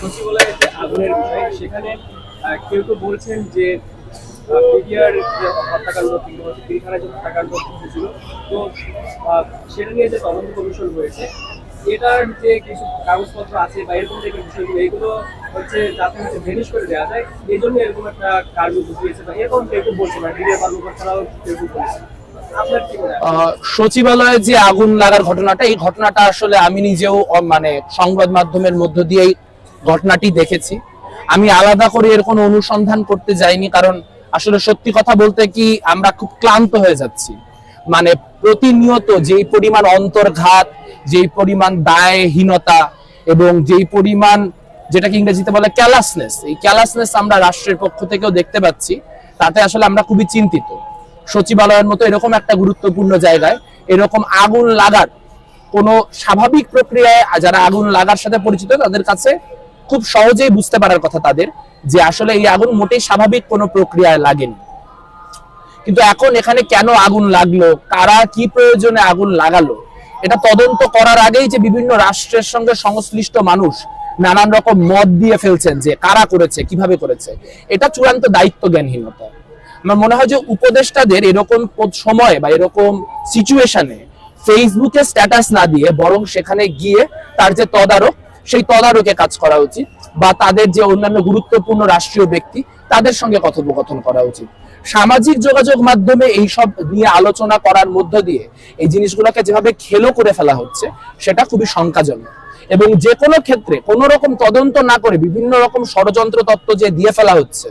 সচিবালয়ে যে আগুনের বিষয়, সেখানে কেউ কেউ বলছেন যে পিডিআর হত্যাকাণ্ড কিংবা পিলখানায় যে হত্যাকাণ্ড ঘটেছিল, তো সেটা নিয়ে যে তদন্ত কমিশন হয়েছে এটার যে কিছু কাগজপত্র আছে বা এরকম যে বিষয়গুলো, এগুলো হচ্ছে যাতে হচ্ছে ভেনিশ করে দেওয়া যায়, এই জন্য এরকম একটা কার্য বুঝিয়েছে বা এরকম কেউ বলছে না ডিডিআর কর্মকর্তারাও কেউ বলছে। সচিবালয়ে যে আগুন লাগার ঘটনাটা, এই ঘটনাটা আসলে আমি নিজেও মানে সংবাদ মাধ্যমের মধ্য দিয়েই ঘটনাটি দেখেছি। আমি আলাদা করে এর কোনো অনুসন্ধান করতে যাইনি, কারণ আসলে সত্যি কথা বলতে কি, আমরা খুব ক্লান্ত হয়ে যাচ্ছি। মানে প্রতিনিয়ত যেই পরিমাণ অন্তর্ঘাত, যেই পরিমাণ দায়হীনতা এবং যেই পরিমাণ যেটাকে ইংরেজিতে বলে ক্যালাসনেস এই ক্যালাসনেস আমরা রাষ্ট্রের পক্ষ থেকেও দেখতে পাচ্ছি। তাতে আসলে আমরা খুবই চিন্তিত। সচিবালয়ের মতো এরকম একটা গুরুত্বপূর্ণ জায়গায় এরকম আগুন লাগার কোনো স্বাভাবিক প্রক্রিয়ায় যারা আগুন লাগার সাথে পরিচিত, তাদের কাছে খুব সহজেই বুঝতে পারার কথা তাদের যে আসলে এই আগুন মোটেই স্বাভাবিক কোনো প্রক্রিয়ায় লাগেনি। কিন্তু এখন এখানে কেন আগুন লাগল? কারা কি প্রয়োজনে আগুন লাগালো? এটা তদন্ত করার আগেই যে বিভিন্ন রাষ্ট্রের সঙ্গে সংশ্লিষ্ট মানুষ নানান রকম মত দিয়ে ফেলছেন যে কারা করেছে, কীভাবে করেছে, এটা চূড়ান্ত দায়িত্ব জ্ঞানহীনতা। আমার মনে হয় যে উপদেষ্টাদের এরকম সময় বা এরকম সিচুয়েশনে ফেসবুকে স্ট্যাটাস না দিয়ে বরং সেখানে গিয়ে তার যে তদারক সেই তদারকে কাজ করা উচিত বা তাদের যে অন্যান্য গুরুত্বপূর্ণ রাষ্ট্রীয় ব্যক্তি, তাদের সঙ্গে কথোপকথন করা উচিত। সামাজিক যোগাযোগ মাধ্যমে এই সব নিয়ে আলোচনা করার মধ্য দিয়ে এই জিনিসগুলোকে যেভাবে খেলো করে ফেলা হচ্ছে, সেটা খুবই শঙ্কাজনক। এবং যে কোনো ক্ষেত্রে কোনো রকম তদন্ত না করে বিভিন্ন রকম ষড়যন্ত্র তত্ত্ব যে দিয়ে ফেলা হচ্ছে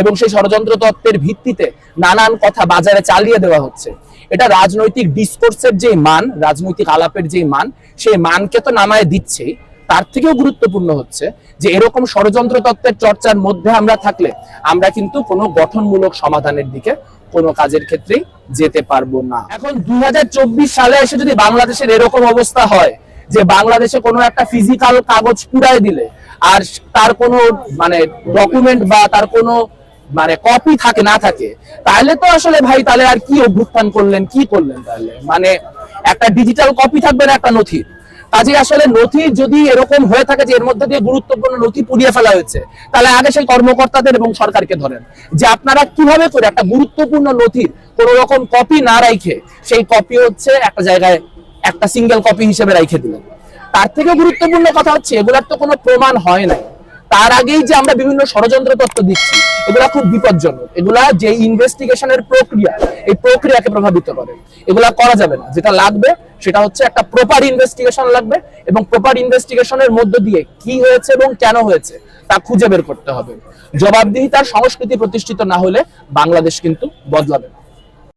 এবং সেই ষড়যন্ত্র তত্ত্বের ভিত্তিতে নানান কথা বাজারে চালিয়ে দেওয়া হচ্ছে, এটা রাজনৈতিক ডিসকোর্সের যে মান, রাজনৈতিক আলাপের যে মান, সেই মানকে তো নামায় দিচ্ছেই। তার থেকেও গুরুত্বপূর্ণ হচ্ছে যে এরকম ষড়যন্ত্র তত্ত্বের চর্চার মধ্যে আমরা থাকলে আমরা কিন্তু কোনো গঠনমূলক সমাধানের দিকে কোনো কাজের ক্ষেত্রেই যেতে পারব না। এখন দুই হাজার চব্বিশ সালে এসে যদি বাংলাদেশের এরকম অবস্থা হয় যে বাংলাদেশে কোনো একটা ফিজিক্যাল কাগজ পুরায় দিলে আর তার কোনো মানে ডকুমেন্ট বা তার কোনো মানে কপি থাকে, না থাকে, তাহলে তো আসলে ভাই তাহলে আর কি অভ্যুত্থান করলেন, কি করলেন তাহলে? মানে একটা ডিজিটাল কপি থাকবে না, একটা নথির। কাজে আসলে নথি যদি এরকম হয়ে থাকে যে এর মধ্যে দিয়ে গুরুত্বপূর্ণ নথি পুড়িয়ে ফেলা হয়েছে, তাহলে আগে সেই কর্মকর্তাদের এবং সরকারকে ধরেন যে আপনারা কীভাবে করে একটা গুরুত্বপূর্ণ নথির কোন রকম কপি না রাইখে সেই কপি হচ্ছে একটা জায়গায় একটা সিঙ্গেল কপি হিসেবে রাইখে দিলেন। তার থেকে গুরুত্বপূর্ণ কথা হচ্ছে, এগুলার তো কোনো প্রমাণ হয় নাই। তার আগেই যে আমরা বিভিন্ন ষড়যন্ত্র তত্ত্ব দিচ্ছি এগুলা খুব বিপজ্জনক। এগুলা যে ইনভেস্টিগেশনের প্রক্রিয়া, এই প্রক্রিয়াকে প্রভাবিত করে। এগুলা করা যাবে না। যেটা লাগবে, সেটা হচ্ছে একটা প্রপার ইনভেস্টিগেশন লাগবে এবং প্রপার ইনভেস্টিগেশনের মধ্য দিয়ে কি হয়েছে এবং কেন হয়েছে, তা খুঁজে বের করতে হবে। জবাবদিহিতার সংস্কৃতি প্রতিষ্ঠিত না হলে বাংলাদেশ কিন্তু বদলাবে না।